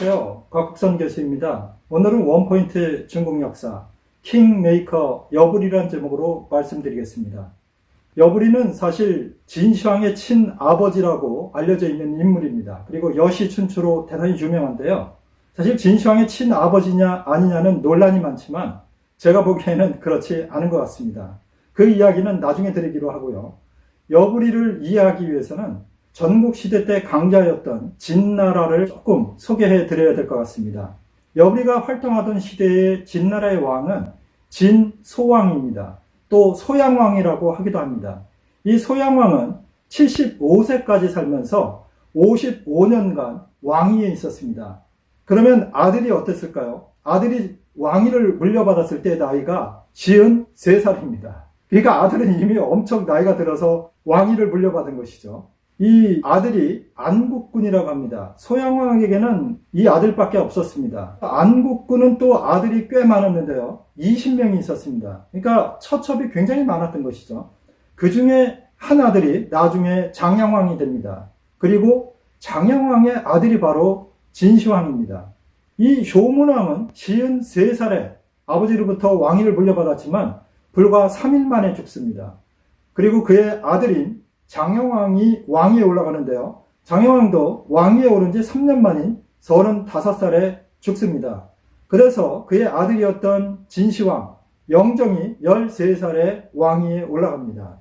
안녕하세요. 곽국선 교수입니다. 오늘은 원포인트 중국 역사, 킹메이커 여불이라는 제목으로 말씀드리겠습니다. 여불이는 사실 진시황의 친아버지라고 알려져 있는 인물입니다. 그리고 여시춘추로 대단히 유명한데요. 사실 진시황의 친아버지냐 아니냐는 논란이 많지만 제가 보기에는 그렇지 않은 것 같습니다. 그 이야기는 나중에 드리기로 하고요. 여불이를 이해하기 위해서는 전국 시대 때 강자였던 진나라를 조금 소개해 드려야 될 것 같습니다. 여불이가 활동하던 시대의 진나라의 왕은 진소왕입니다. 또 소양왕이라고 하기도 합니다. 이 소양왕은 75세까지 살면서 55년간 왕위에 있었습니다. 그러면 아들이 어땠을까요? 아들이 왕위를 물려받았을 때 나이가 53살입니다. 그러니까 아들은 이미 엄청 나이가 들어서 왕위를 물려받은 것이죠. 이 아들이 안국군이라고 합니다. 소양왕에게는 이 아들밖에 없었습니다. 안국군은 또 아들이 꽤 많았는데요. 20명이 있었습니다. 그러니까 처첩이 굉장히 많았던 것이죠. 그 중에 한 아들이 나중에 장양왕이 됩니다. 그리고 장양왕의 아들이 바로 진시황입니다. 이 효문왕은 53살에 아버지로부터 왕위를 물려받았지만 불과 3일 만에 죽습니다. 그리고 그의 아들인 장영왕이 왕위에 올라가는데요. 장영왕도 왕위에 오른 지 3년 만인 35살에 죽습니다. 그래서 그의 아들이었던 진시황, 영정이 13살에 왕위에 올라갑니다.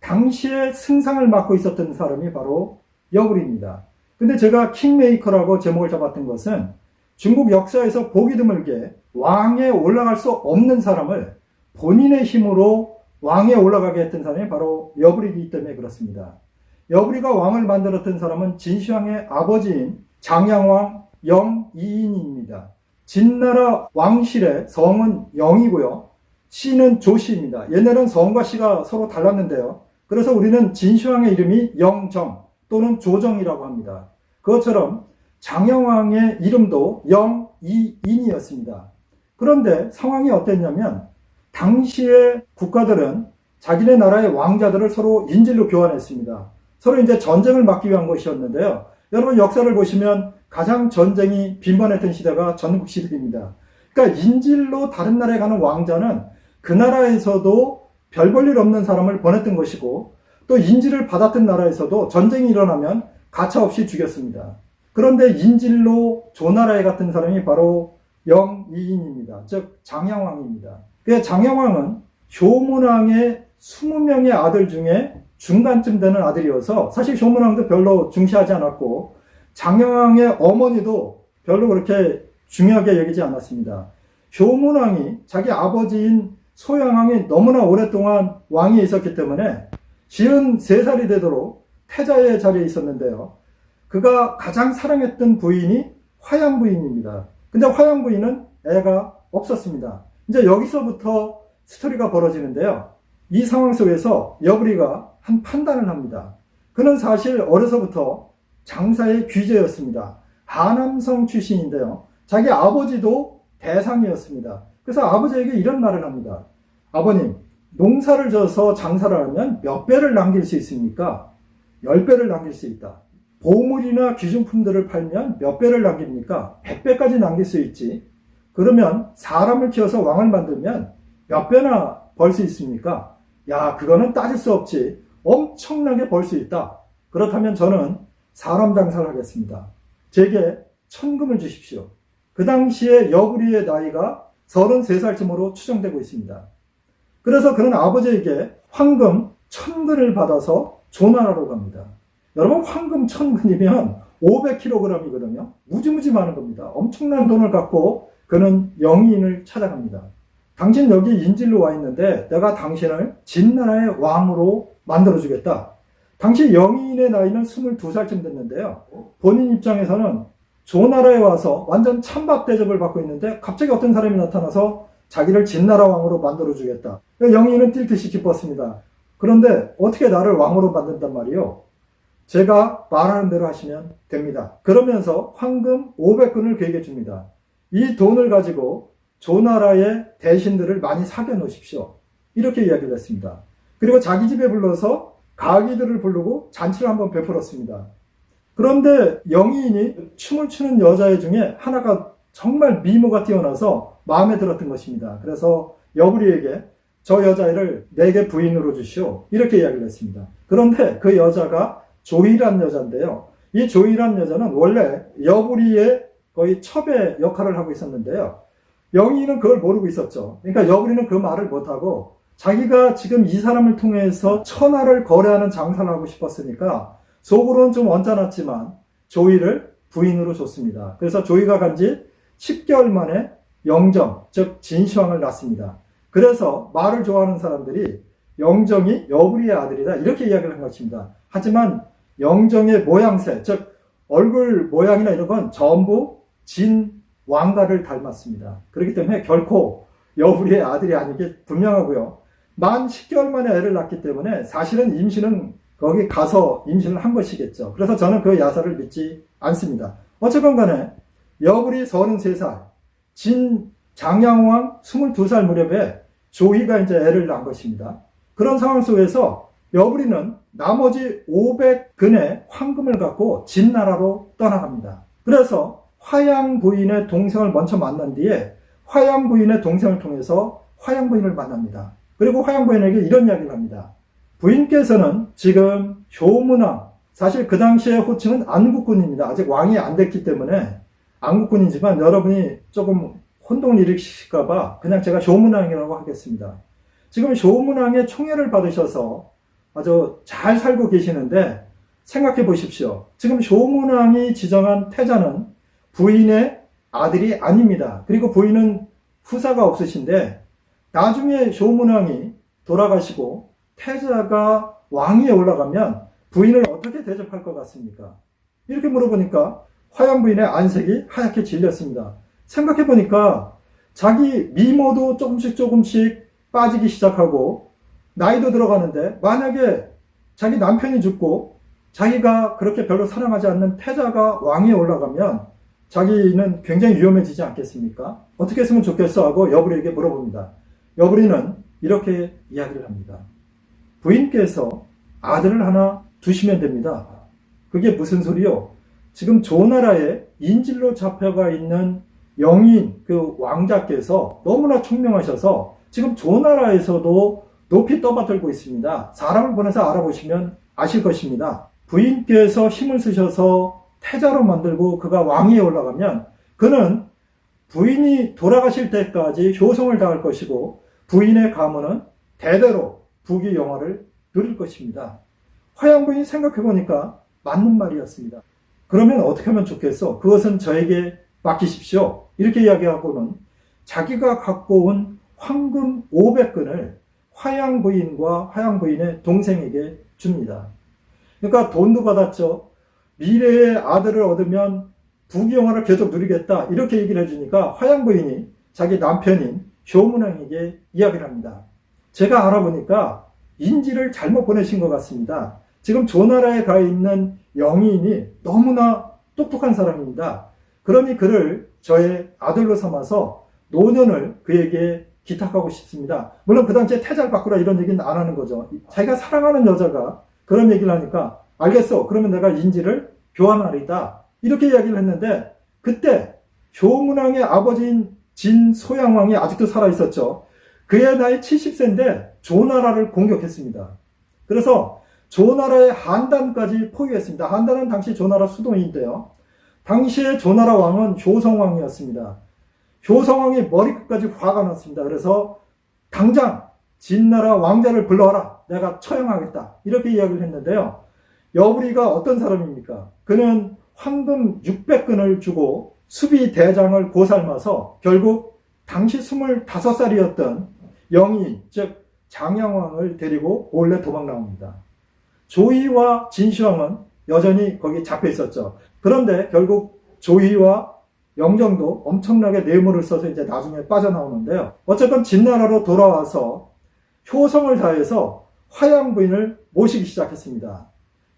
당시에 승상을 맡고 있었던 사람이 바로 여불입니다. 근데 제가 킹메이커라고 제목을 잡았던 것은 중국 역사에서 보기 드물게 왕에 올라갈 수 없는 사람을 본인의 힘으로 왕에 올라가게 했던 사람이 바로 여불이기 때문에 그렇습니다. 여불이가 왕을 만들었던 사람은 진시황의 아버지인 장양왕 영이인입니다. 진나라 왕실의 성은 영이고요. 씨는 조씨입니다. 옛날엔 성과 씨가 서로 달랐는데요. 그래서 우리는 진시황의 이름이 영정 또는 조정이라고 합니다. 그것처럼 장영왕의 이름도 영이인이었습니다. 그런데 상황이 어땠냐면 당시의 국가들은 자기네 나라의 왕자들을 서로 인질로 교환했습니다. 서로 이제 전쟁을 막기 위한 것이었는데요. 여러분 역사를 보시면 가장 전쟁이 빈번했던 시대가 전국 시대입니다. 그러니까 인질로 다른 나라에 가는 왕자는 그 나라에서도 별 볼 일 없는 사람을 보냈던 것이고 또 인질을 받았던 나라에서도 전쟁이 일어나면 가차없이 죽였습니다. 그런데 인질로 조나라에 갔던 사람이 바로 영이인입니다. 즉 장양왕입니다. 그 장영왕은 효문왕의 20명의 아들 중에 중간쯤 되는 아들이어서 사실 효문왕도 별로 중시하지 않았고 장영왕의 어머니도 별로 그렇게 중요하게 여기지 않았습니다. 효문왕이 자기 아버지인 소양왕이 너무나 오랫동안 왕위에 있었기 때문에 73살이 되도록 태자의 자리에 있었는데요. 그가 가장 사랑했던 부인이 화양 부인입니다. 근데 화양 부인은 애가 없었습니다. 이제 여기서부터 스토리가 벌어지는데요. 이 상황 속에서 여불이가 한 판단을 합니다. 그는 사실 어려서부터 장사의 귀재였습니다. 하남성 출신인데요. 자기 아버지도 대상이었습니다. 그래서 아버지에게 이런 말을 합니다. 아버님, 농사를 져서 장사를 하면 몇 배를 남길 수 있습니까? 열 배를 남길 수 있다. 보물이나 귀중품들을 팔면 몇 배를 남깁니까? 백 배까지 남길 수 있지. 그러면 사람을 키워서 왕을 만들면 몇 배나 벌 수 있습니까? 야, 그거는 따질 수 없지. 엄청나게 벌 수 있다. 그렇다면 저는 사람 장사를 하겠습니다. 제게 천금을 주십시오. 그 당시에 여구리의 나이가 33살쯤으로 추정되고 있습니다. 그래서 그는 아버지에게 황금 천근을 받아서 조나라로 갑니다. 여러분 황금 천근이면 500kg이거든요. 무지무지 많은 겁니다. 엄청난 돈을 갖고 그는 영인을 찾아갑니다. 당신 여기 인질로 와 있는데 내가 당신을 진나라의 왕으로 만들어주겠다. 당시 영인의 나이는 22살쯤 됐는데요. 본인 입장에서는 조나라에 와서 완전 찬밥 대접을 받고 있는데 갑자기 어떤 사람이 나타나서 자기를 진나라 왕으로 만들어주겠다. 영인은 뛸 듯이 기뻤습니다. 그런데 어떻게 나를 왕으로 만든단 말이요? 제가 말하는 대로 하시면 됩니다. 그러면서 황금 500근을 그에게 줍니다. 이 돈을 가지고 조나라의 대신들을 많이 사겨 놓으십시오. 이렇게 이야기를 했습니다. 그리고 자기 집에 불러서 가기들을 부르고 잔치를 한번 베풀었습니다. 그런데 영희인이 춤을 추는 여자애 중에 하나가 정말 미모가 뛰어나서 마음에 들었던 것입니다. 그래서 여부리에게 저 여자애를 내게 부인으로 주시오. 이렇게 이야기를 했습니다. 그런데 그 여자가 조이란 여자인데요. 이 조이란 여자는 원래 여부리의 거의 첩의 역할을 하고 있었는데요. 영희는 그걸 모르고 있었죠. 그러니까 여부리는 그 말을 못하고 자기가 지금 이 사람을 통해서 천하를 거래하는 장사를 하고 싶었으니까 속으로는 좀 언짢았지만 조이를 부인으로 줬습니다. 그래서 조이가 간 지 10개월 만에 영정, 즉 진시황을 낳습니다. 그래서 말을 좋아하는 사람들이 영정이 여부리의 아들이다 이렇게 이야기를 한 것입니다. 하지만 영정의 모양새, 즉 얼굴 모양이나 이런 건 전부 진 왕가를 닮았습니다. 그렇기 때문에 결코 여부리의 아들이 아니게 분명하고요. 만 10개월 만에 애를 낳기 때문에 사실은 임신은 거기 가서 임신을 한 것이겠죠. 그래서 저는 그 야사를 믿지 않습니다. 어쨌건 간에 여부리 33살, 진 장양왕 22살 무렵에 조이가 이제 애를 낳은 것입니다. 그런 상황 속에서 여부리는 나머지 500근의 황금을 갖고 진나라로 떠나갑니다. 그래서 화양 부인의 동생을 먼저 만난 뒤에 화양 부인의 동생을 통해서 화양 부인을 만납니다. 그리고 화양 부인에게 이런 이야기를 합니다. 부인께서는 지금 효문왕, 사실 그 당시의 호칭은 안국군입니다. 아직 왕이 안 됐기 때문에 안국군이지만 여러분이 조금 혼동을 일으키실까봐 그냥 제가 효문왕이라고 하겠습니다. 지금 효문왕의 총애를 받으셔서 아주 잘 살고 계시는데 생각해 보십시오. 지금 효문왕이 지정한 태자는 부인의 아들이 아닙니다. 그리고 부인은 후사가 없으신데 나중에 효문왕이 돌아가시고 태자가 왕위에 올라가면 부인을 어떻게 대접할 것 같습니까? 이렇게 물어보니까 화양 부인의 안색이 하얗게 질렸습니다. 생각해 보니까 자기 미모도 조금씩 조금씩 빠지기 시작하고 나이도 들어가는데 만약에 자기 남편이 죽고 자기가 그렇게 별로 사랑하지 않는 태자가 왕위에 올라가면 자기는 굉장히 위험해지지 않겠습니까? 어떻게 했으면 좋겠어 하고 여부리에게 물어봅니다. 여부리는 이렇게 이야기를 합니다. 부인께서 아들을 하나 두시면 됩니다. 그게 무슨 소리요? 지금 조나라에 인질로 잡혀가 있는 영인 그 왕자께서 너무나 총명하셔서 지금 조나라에서도 높이 떠받들고 있습니다. 사람을 보내서 알아보시면 아실 것입니다. 부인께서 힘을 쓰셔서 태자로 만들고 그가 왕위에 올라가면 그는 부인이 돌아가실 때까지 효성을 당할 것이고 부인의 가문은 대대로 부귀 영화를 누릴 것입니다. 화양 부인 생각해 보니까 맞는 말이었습니다. 그러면 어떻게 하면 좋겠어? 그것은 저에게 맡기십시오. 이렇게 이야기하고는 자기가 갖고 온 황금 500근을 화양 부인과 화양 부인의 동생에게 줍니다. 그러니까 돈도 받았죠. 미래의 아들을 얻으면 부귀영화를 계속 누리겠다. 이렇게 얘기를 해주니까 화양 부인이 자기 남편인 효문왕에게 이야기를 합니다. 제가 알아보니까 인지를 잘못 보내신 것 같습니다. 지금 조나라에 가 있는 영인이 너무나 똑똑한 사람입니다. 그러니 그를 저의 아들로 삼아서 노년을 그에게 기탁하고 싶습니다. 물론 그 당시에 태자를 바꾸라 이런 얘기는 안 하는 거죠. 자기가 사랑하는 여자가 그런 얘기를 하니까 알겠어. 그러면 내가 인지를 교환하리다. 이렇게 이야기를 했는데 그때 효문왕의 아버지인 진소양왕이 아직도 살아 있었죠. 그의 나이 70세인데 조나라를 공격했습니다. 그래서 조나라의 한단까지 포위했습니다. 한단은 당시 조나라 수도인데요. 당시의 조나라 왕은 효성왕이었습니다. 효성왕이 머리끝까지 화가 났습니다. 그래서 당장 진나라 왕자를 불러와라. 내가 처형하겠다. 이렇게 이야기를 했는데요. 여부리가 어떤 사람입니까? 그는 황금 600근을 주고 수비 대장을 고살마서 결국 당시 25살이었던 영인, 즉 장양왕을 데리고 몰래 도망 나옵니다. 조이와 진시황은 여전히 거기 잡혀 있었죠. 그런데 결국 조이와 영정도 엄청나게 뇌물을 써서 이제 나중에 빠져나오는데요. 어쨌건 진나라로 돌아와서 효성을 다해서 화양 부인을 모시기 시작했습니다.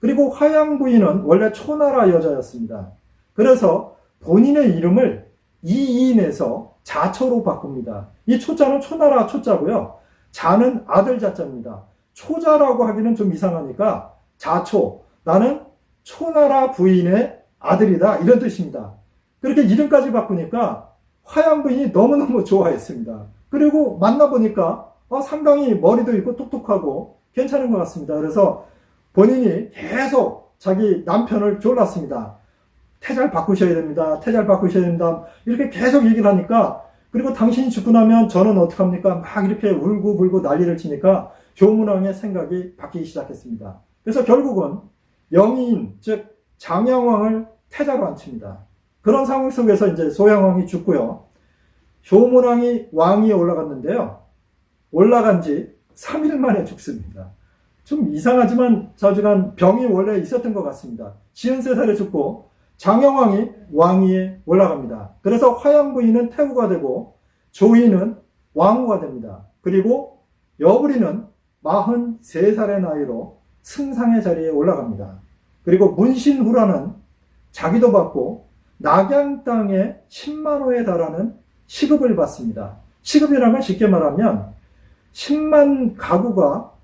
그리고 화양 부인은 원래 초나라 여자였습니다. 그래서 본인의 이름을 이인에서 자초로 바꿉니다. 이 초자는 초나라 초자고요. 자는 아들 자자입니다. 초자라고 하기는 좀 이상하니까 자초. 나는 초나라 부인의 아들이다 이런 뜻입니다. 그렇게 이름까지 바꾸니까 화양 부인이 너무너무 좋아했습니다. 그리고 만나보니까 어, 상당히 머리도 있고 똑똑하고 괜찮은 것 같습니다. 그래서 본인이 계속 자기 남편을 졸랐습니다. 태잘 바꾸셔야 됩니다. 태잘 바꾸셔야 됩니다. 이렇게 계속 얘기를 하니까 그리고 당신이 죽고 나면 저는 어떡합니까? 막 이렇게 울고 불고 난리를 치니까 조문왕의 생각이 바뀌기 시작했습니다. 그래서 결국은 영의인, 즉 장양왕을 태자로 앉힙니다. 그런 상황 속에서 이제 소양왕이 죽고요. 조문왕이 왕위에 올라갔는데요. 올라간 지 3일 만에 죽습니다. 좀 이상하지만 자주간 병이 원래 있었던 것 같습니다. 53살에 죽고 장영왕이 왕위에 올라갑니다. 그래서 화양 부인은 태후가 되고 조이는 왕후가 됩니다. 그리고 여부리는 43살의 나이로 승상의 자리에 올라갑니다. 그리고 문신후라는 자기도 받고 낙양 땅에 10만 호에 달하는 시급을 받습니다. 시급이라면 쉽게 말하면 10만 가구가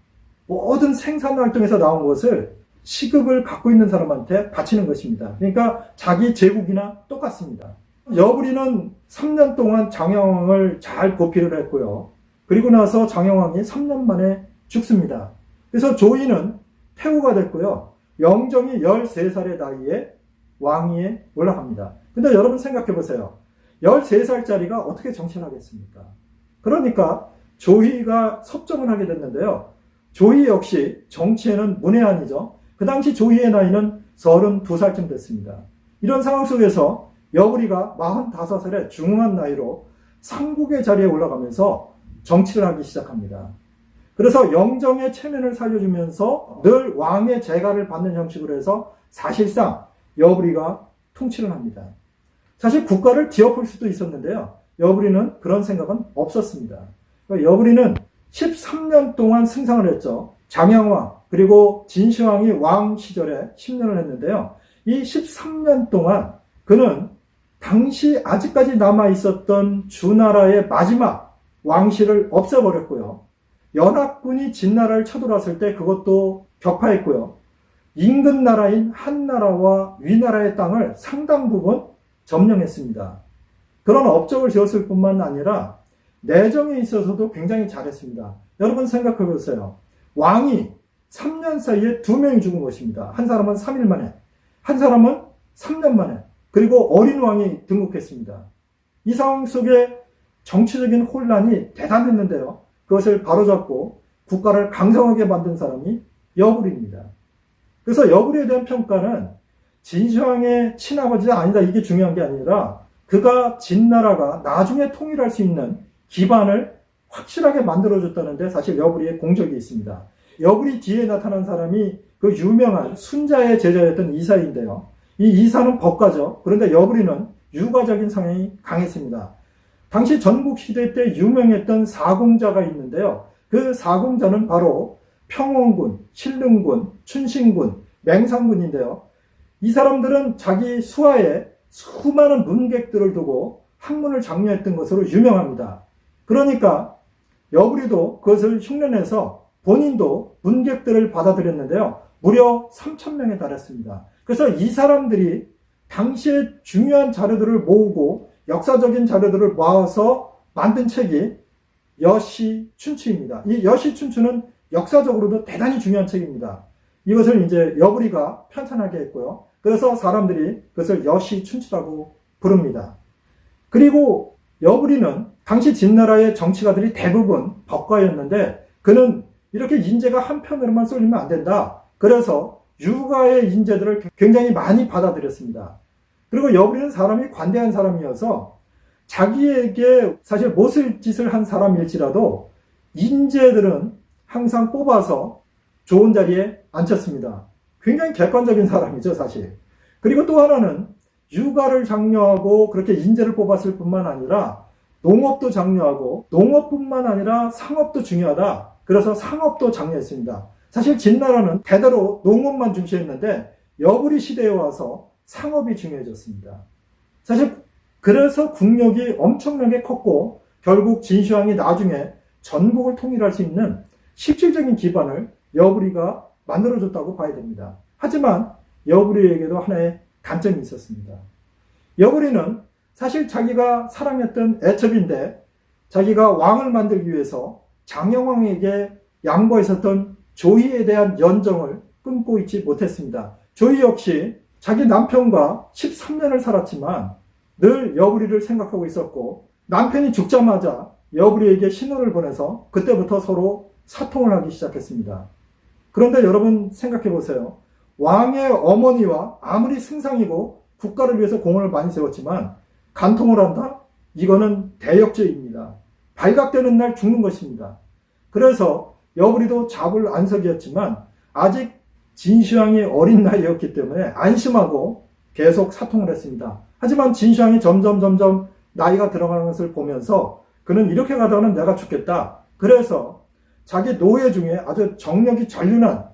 모든 생산 활동에서 나온 것을 시급을 갖고 있는 사람한테 바치는 것입니다. 그러니까 자기 제국이나 똑같습니다. 여부리는 3년 동안 장영왕을 잘 고피를 했고요. 그리고 나서 장영왕이 3년 만에 죽습니다. 그래서 조이는 태후가 됐고요. 영정이 13살의 나이에 왕위에 올라갑니다. 근데 여러분 생각해 보세요. 13살짜리가 어떻게 정치를 하겠습니까? 그러니까 조이가 섭정을 하게 됐는데요. 조이 역시 정치에는 문외한이죠. 그 당시 조이의 나이는 32살쯤 됐습니다. 이런 상황 속에서 여우리가 45살의 중후한 나이로 상국의 자리에 올라가면서 정치를 하기 시작합니다. 그래서 영정의 체면을 살려주면서 늘 왕의 재가를 받는 형식으로 해서 사실상 여부리가 통치를 합니다. 사실 국가를 뒤엎을 수도 있었는데요. 여부리는 그런 생각은 없었습니다. 그러니까 여부리는 13년 동안 승상을 했죠. 장양왕 그리고 진시황이 왕 시절에 10년을 했는데요. 이 13년 동안 그는 당시 아직까지 남아 있었던 주나라의 마지막 왕실을 없애버렸고요. 연합군이 진나라를 쳐들어왔을 때 그것도 격파했고요. 인근 나라인 한나라와 위나라의 땅을 상당 부분 점령했습니다. 그런 업적을 지었을 뿐만 아니라 내정에 있어서도 굉장히 잘했습니다. 여러분 생각해 보세요. 왕이 3년 사이에 두 명이 죽은 것입니다. 한 사람은 3일 만에, 한 사람은 3년 만에, 그리고 어린 왕이 등극했습니다. 이 상황 속에 정치적인 혼란이 대단했는데요. 그것을 바로잡고 국가를 강성하게 만든 사람이 여부리입니다. 그래서 여부리에 대한 평가는 진시황의 친아버지가 아니다 이게 중요한 게 아니라 그가 진나라가 나중에 통일할 수 있는 기반을 확실하게 만들어줬다는데 사실 여부리의 공적이 있습니다. 여부리 뒤에 나타난 사람이 그 유명한 순자의 제자였던 이사인데요. 이 이사는 법가죠. 그런데 여부리는 유가적인 성향이 강했습니다. 당시 전국 시대 때 유명했던 사공자가 있는데요. 그 사공자는 바로 평원군, 신릉군, 춘신군, 맹상군인데요. 이 사람들은 자기 수하에 수많은 문객들을 두고 학문을 장려했던 것으로 유명합니다. 그러니까 여부리도 그것을 흉내내서 본인도 문객들을 받아들였는데요. 무려 3천명에 달했습니다. 그래서 이 사람들이 당시에 중요한 자료들을 모으고 역사적인 자료들을 모아서 만든 책이 여시 춘추입니다. 이 여시 춘추는 역사적으로도 대단히 중요한 책입니다. 이것을 이제 여부리가 편찬하게 했고요. 그래서 사람들이 그것을 여시 춘추라고 부릅니다. 그리고 여부리는 당시 진나라의 정치가들이 대부분 법가였는데 그는 이렇게 인재가 한편으로만 쏠리면 안 된다. 그래서 유가의 인재들을 굉장히 많이 받아들였습니다. 그리고 여부리는 사람이 관대한 사람이어서 자기에게 사실 못을 짓을 한 사람일지라도 인재들은 항상 뽑아서 좋은 자리에 앉혔습니다. 굉장히 객관적인 사람이죠, 사실. 그리고 또 하나는 육아를 장려하고 그렇게 인재를 뽑았을 뿐만 아니라 농업도 장려하고 농업뿐만 아니라 상업도 중요하다. 그래서 상업도 장려했습니다. 사실 진나라는 대대로 농업만 중시했는데 여부리 시대에 와서 상업이 중요해졌습니다. 사실 그래서 국력이 엄청나게 컸고 결국 진시황이 나중에 전국을 통일할 수 있는 실질적인 기반을 여부리가 만들어줬다고 봐야 됩니다. 하지만 여부리에게도 하나의 단점이 있었습니다. 여부리는 사실 자기가 사랑했던 애첩인데 자기가 왕을 만들기 위해서 장영왕에게 양보했었던 조이에 대한 연정을 끊고 있지 못했습니다. 조이 역시 자기 남편과 13년을 살았지만 늘 여부리를 생각하고 있었고 남편이 죽자마자 여부리에게 신호를 보내서 그때부터 서로 사통을 하기 시작했습니다. 그런데 여러분 생각해 보세요. 왕의 어머니와 아무리 승상이고 국가를 위해서 공헌을 많이 세웠지만 간통을 한다? 이거는 대역죄입니다. 발각되는 날 죽는 것입니다. 그래서 여부리도 잡을 안석이었지만 아직 진시황이 어린 나이였기 때문에 안심하고 계속 사통을 했습니다. 하지만 진시황이 점점 점점 나이가 들어가는 것을 보면서 그는 이렇게 가다가는 내가 죽겠다. 그래서 자기 노예 중에 아주 정력이 전륜한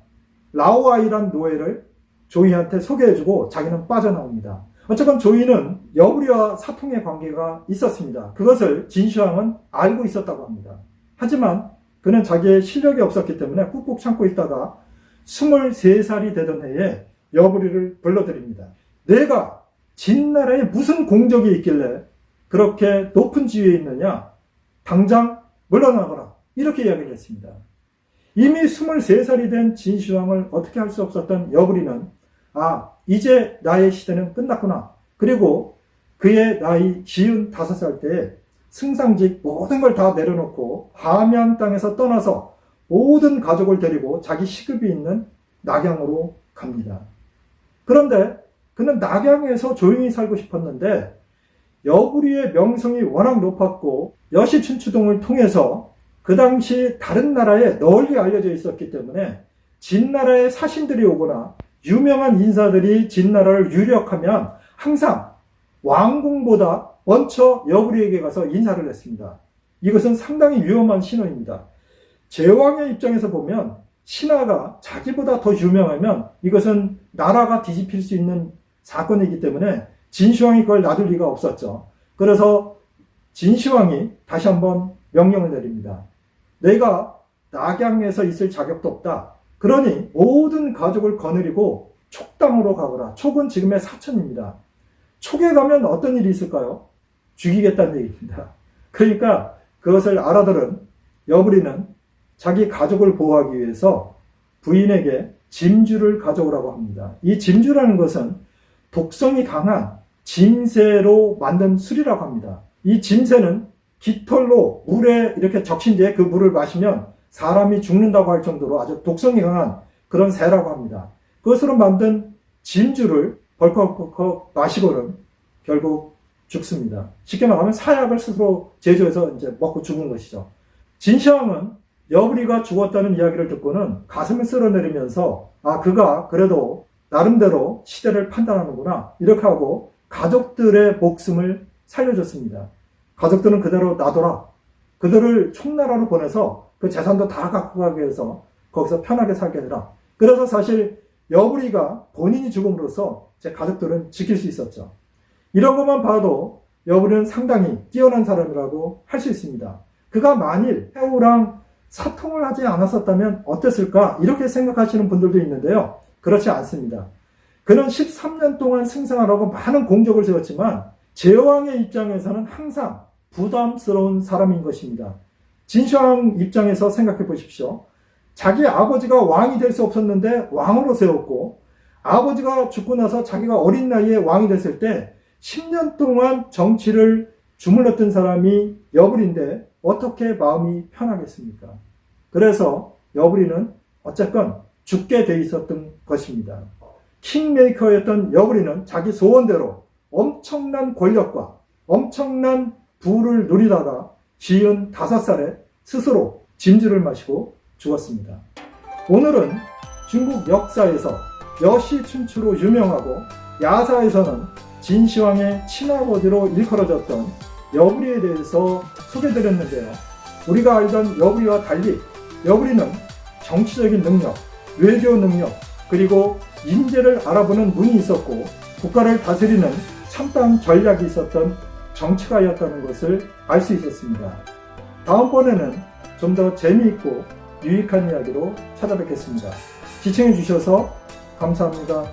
라오아이란 노예를 조이한테 소개해주고 자기는 빠져나옵니다. 어쨌건 조이는 여부리와 사통의 관계가 있었습니다. 그것을 진시황은 알고 있었다고 합니다. 하지만 그는 자기의 실력이 없었기 때문에 꾹꾹 참고 있다가 23살이 되던 해에 여부리를 불러드립니다. 내가 진나라에 무슨 공적이 있길래 그렇게 높은 지위에 있느냐? 당장 물러나거라. 이렇게 이야기를 했습니다. 이미 23살이 된 진시황을 어떻게 할 수 없었던 여부리는 아, 이제 나의 시대는 끝났구나. 그리고 그의 나이 기운 5살 때에 승상직 모든 걸 다 내려놓고 함양 땅에서 떠나서 모든 가족을 데리고 자기 시급이 있는 낙양으로 갑니다. 그런데 그는 낙양에서 조용히 살고 싶었는데 여부리의 명성이 워낙 높았고 여시춘추동을 통해서 그 당시 다른 나라에 널리 알려져 있었기 때문에 진나라의 사신들이 오거나 유명한 인사들이 진나라를 유력하면 항상 왕궁보다 먼저 여부리에게 가서 인사를 했습니다. 이것은 상당히 위험한 신호입니다. 제왕의 입장에서 보면 신하가 자기보다 더 유명하면 이것은 나라가 뒤집힐 수 있는 사건이기 때문에 진시황이 그걸 놔둘 리가 없었죠. 그래서 진시황이 다시 한번 명령을 내립니다. 내가 낙양에서 있을 자격도 없다. 그러니 모든 가족을 거느리고 촉당으로 가거라. 촉은 지금의 사천입니다. 촉에 가면 어떤 일이 있을까요? 죽이겠다는 얘기입니다. 그러니까 그것을 알아들은 여부리는 자기 가족을 보호하기 위해서 부인에게 짐주를 가져오라고 합니다. 이 짐주라는 것은 독성이 강한 짐새로 만든 술이라고 합니다. 이 짐새는 깃털로 물에 이렇게 적신 뒤에 그 물을 마시면 사람이 죽는다고 할 정도로 아주 독성이 강한 그런 새라고 합니다. 그것으로 만든 진주를 벌컥벌컥 마시고는 결국 죽습니다. 쉽게 말하면 사약을 스스로 제조해서 이제 먹고 죽은 것이죠. 진시황은 여부리가 죽었다는 이야기를 듣고는 가슴을 쓸어내리면서 아 그가 그래도 나름대로 시대를 판단하는구나 이렇게 하고 가족들의 목숨을 살려줬습니다. 가족들은 그대로 놔둬라. 그들을 총나라로 보내서 그 재산도 다 갖고 가게 해서 거기서 편하게 살게 해라. 그래서 사실 여부리가 본인이 죽음으로써 제 가족들은 지킬 수 있었죠. 이런 것만 봐도 여부리는 상당히 뛰어난 사람이라고 할 수 있습니다. 그가 만일 해우랑 사통을 하지 않았었다면 어땠을까? 이렇게 생각하시는 분들도 있는데요. 그렇지 않습니다. 그는 13년 동안 승상하라고 많은 공적을 세웠지만 제왕의 입장에서는 항상 부담스러운 사람인 것입니다. 진시황 입장에서 생각해 보십시오. 자기 아버지가 왕이 될 수 없었는데 왕으로 세웠고 아버지가 죽고 나서 자기가 어린 나이에 왕이 됐을 때 10년 동안 정치를 주물렀던 사람이 여불인데 어떻게 마음이 편하겠습니까? 그래서 여불이는 어쨌건 죽게 돼 있었던 것입니다. 킹메이커였던 여불이는 자기 소원대로 엄청난 권력과 엄청난 부를 누리다가 지은 다섯 살에 스스로 진주를 마시고 죽었습니다. 오늘은 중국 역사에서 여시 춘추로 유명하고 야사에서는 진시황의 친아버지로 일컬어졌던 여부리에 대해서 소개드렸는데요. 우리가 알던 여부리와 달리 여부리는 정치적인 능력, 외교 능력, 그리고 인재를 알아보는 눈이 있었고 국가를 다스리는 참담 전략이 있었던 정치가였다는 것을 알 수 있었습니다. 다음번에는 좀 더 재미있고 유익한 이야기로 찾아뵙겠습니다. 시청해 주셔서 감사합니다.